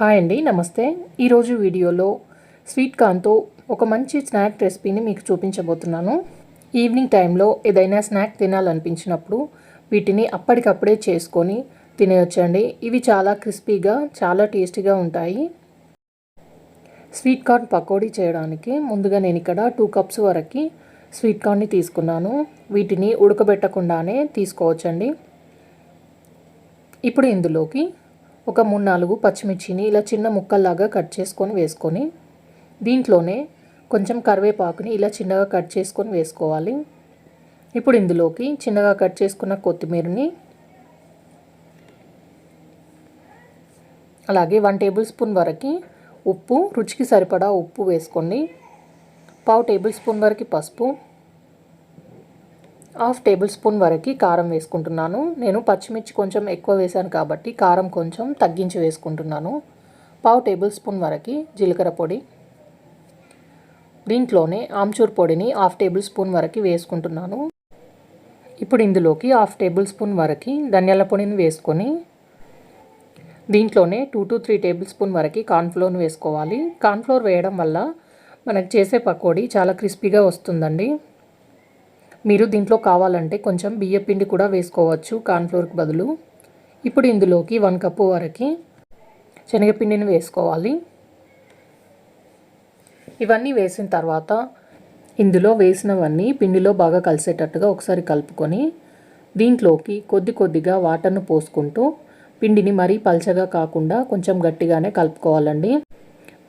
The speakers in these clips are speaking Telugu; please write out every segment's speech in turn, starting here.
హాయ్ అండి నమస్తే. ఈరోజు వీడియోలో స్వీట్ కార్న్తో ఒక మంచి స్నాక్ రెసిపీని మీకు చూపించబోతున్నాను. ఈవినింగ్ టైంలో ఏదైనా స్నాక్ తినాలనిపించినప్పుడు వీటిని అప్పటికప్పుడే చేసుకొని తినేయొచ్చండి. ఇవి చాలా క్రిస్పీగా చాలా టేస్టీగా ఉంటాయి. స్వీట్ కార్న్ పకోడీ చేయడానికి ముందుగా నేను ఇక్కడ టూ కప్స్ వరకు స్వీట్ కార్న్ని తీసుకున్నాను. వీటిని ఉడకబెట్టకుండానే తీసుకోవచ్చండి. ఇప్పుడు ఇందులోకి ఒక మూడు నాలుగు పచ్చిమిర్చిని ఇలా చిన్న ముక్కల్లాగా కట్ చేసుకొని వేసుకొని దీంట్లోనే కొంచెం కరివేపాకుని ఇలా చిన్నగా కట్ చేసుకొని వేసుకోవాలి. ఇప్పుడు ఇందులోకి చిన్నగా కట్ చేసుకున్న కొత్తిమీరని అలాగే వన్ టేబుల్ స్పూన్ వరకు ఉప్పు రుచికి సరిపడా ఉప్పు వేసుకోండి పావు టేబుల్ స్పూన్ వరకు పసుపు హాఫ్ టేబుల్ స్పూన్ వరకు కారం వేసుకుంటున్నాను. నేను పచ్చిమిర్చి కొంచెం ఎక్కువ వేసాను కాబట్టి కారం కొంచెం తగ్గించి వేసుకుంటున్నాను. పావు టేబుల్ స్పూన్ వరకు జీలకర్ర పొడి. దీంట్లోనే ఆమ్చూర్ పొడిని హాఫ్ టేబుల్ స్పూన్ వరకు వేసుకుంటున్నాను. ఇప్పుడు ఇందులోకి హాఫ్ టేబుల్ స్పూన్ వరకు ధనియాల పొడిని వేసుకొని దీంట్లోనే two to three table spoon వరకు కార్న్ఫ్లోర్ వేసుకోవాలి. కార్న్ఫ్లోర్ వేయడం వల్ల మనకు చేసే పకోడీ చాలా క్రిస్పీగా వస్తుందండి. మీరు దీంట్లో కావాలంటే కొంచెం బియ్య పిండి కూడా వేసుకోవచ్చు కార్న్ఫ్లోర్కి బదులు. ఇప్పుడు ఇందులోకి వన్ కప్పు వరకు శనగపిండిని వేసుకోవాలి. ఇవన్నీ వేసిన తర్వాత ఇందులో వేసినవన్నీ పిండిలో బాగా కలిసేటట్టుగా ఒకసారి కలుపుకొని దీంట్లోకి కొద్ది కొద్దిగా వాటర్ను పోసుకుంటూ పిండిని మరీ పల్చగా కాకుండా కొంచెం గట్టిగానే కలుపుకోవాలండి.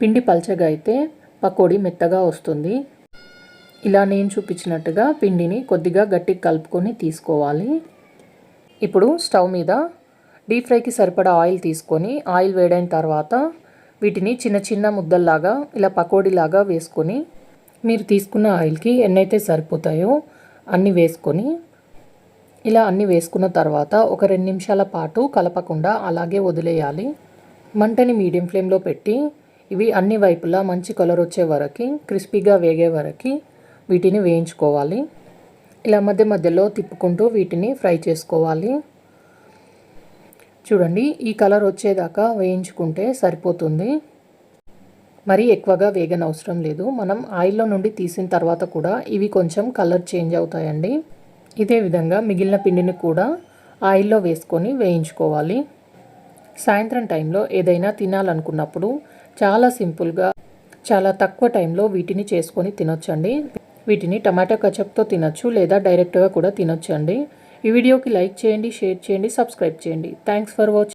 పిండి పల్చగా అయితే పకోడీ మెత్తగా వస్తుంది. ఇలా నేను చూపించినట్టుగా పిండిని కొద్దిగా గట్టిగా కలుపుకొని తీసుకోవాలి. ఇప్పుడు స్టవ్ మీద డీప్ ఫ్రైకి సరిపడా ఆయిల్ తీసుకొని ఆయిల్ వేడైన తర్వాత వీటిని చిన్న చిన్న ముద్దల్లాగా ఇలా పకోడీలాగా వేసుకొని మీరు తీసుకున్న ఆయిల్కి ఎన్నైతే సరిపోతాయో అన్నీ వేసుకొని ఇలా అన్నీ వేసుకున్న తర్వాత ఒక రెండు నిమిషాల పాటు కలపకుండా అలాగే వదిలేయాలి. మంటని మీడియం ఫ్లేమ్లో పెట్టి ఇవి అన్ని వైపులా మంచి కలర్ వచ్చే వరకు క్రిస్పీగా వేగే వరకు వీటిని వేయించుకోవాలి. ఇలా మధ్య మధ్యలో తిప్పుకుంటూ వీటిని ఫ్రై చేసుకోవాలి. చూడండి ఈ కలర్ వచ్చేదాకా వేయించుకుంటే సరిపోతుంది. మరీ ఎక్కువగా వేగన అవసరం లేదు. మనం ఆయిల్లో నుండి తీసిన తర్వాత కూడా ఇవి కొంచెం కలర్ చేంజ్ అవుతాయండి. ఇదే విధంగా మిగిలిన పిండిని కూడా ఆయిల్లో వేసుకొని వేయించుకోవాలి. సాయంత్రం టైంలో ఏదైనా తినాలనుకున్నప్పుడు చాలా సింపుల్గా చాలా తక్కువ టైంలో వీటిని చేసుకొని తినొచ్చండి. వీటిని టమాటో కచప్తో తినొచ్చు లేదా డైరెక్ట్గా కూడా తినొచ్చు అండి ఈ వీడియోకి లైక్ చేయండి షేర్ చేయండి సబ్స్క్రైబ్ చేయండి. Thanks for watching